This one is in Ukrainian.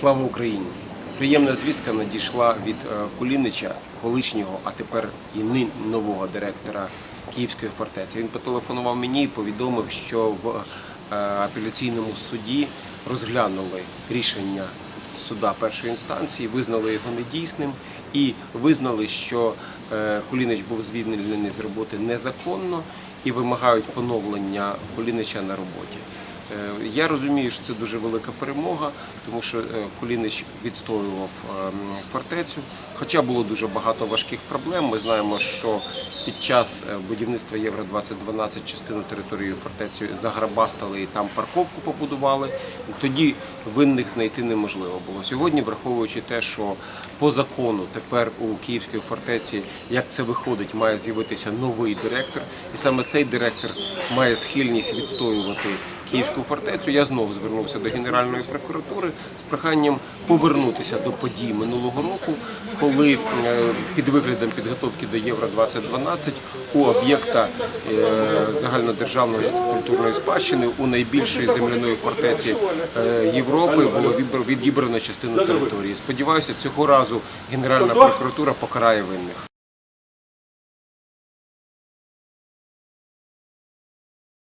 Слава Україні! Приємна звістка надійшла від е, Кулінича, колишнього, а тепер і нині нового директора Київської фортеці. Він потелефонував мені і повідомив, що в е, апеляційному суді розглянули рішення суда першої інстанції, визнали його недійсним і визнали, що е, Кулініч був звільнений з роботи незаконно і вимагають поновлення Кулінича на роботі. Е, Я розумію, що це дуже велика перемога, тому що е, Кулінич відстоював фортецю. Хоча було дуже багато важких проблем. Ми знаємо, що під час е, будівництва Євро 2012 частину території фортеці заграбастали і там парковку побудували. Тоді винних знайти неможливо було. Сьогодні, враховуючи те, що по закону тепер у Київській фортеці, як це виходить, має з'явитися новий директор, і саме цей директор має схильність відстоювати Київську фортецю. Я знову звернувся до Генеральної прокуратури з проханням повернутися до подій минулого року, коли е, під виглядом підготовки до Євро 2012 у об'єкта е, загальнодержавної культурної спадщини у найбільшої земляної фортеці е, Європи було відібрано частину території. Сподіваюся, цього разу Генеральна прокуратура покарає винних.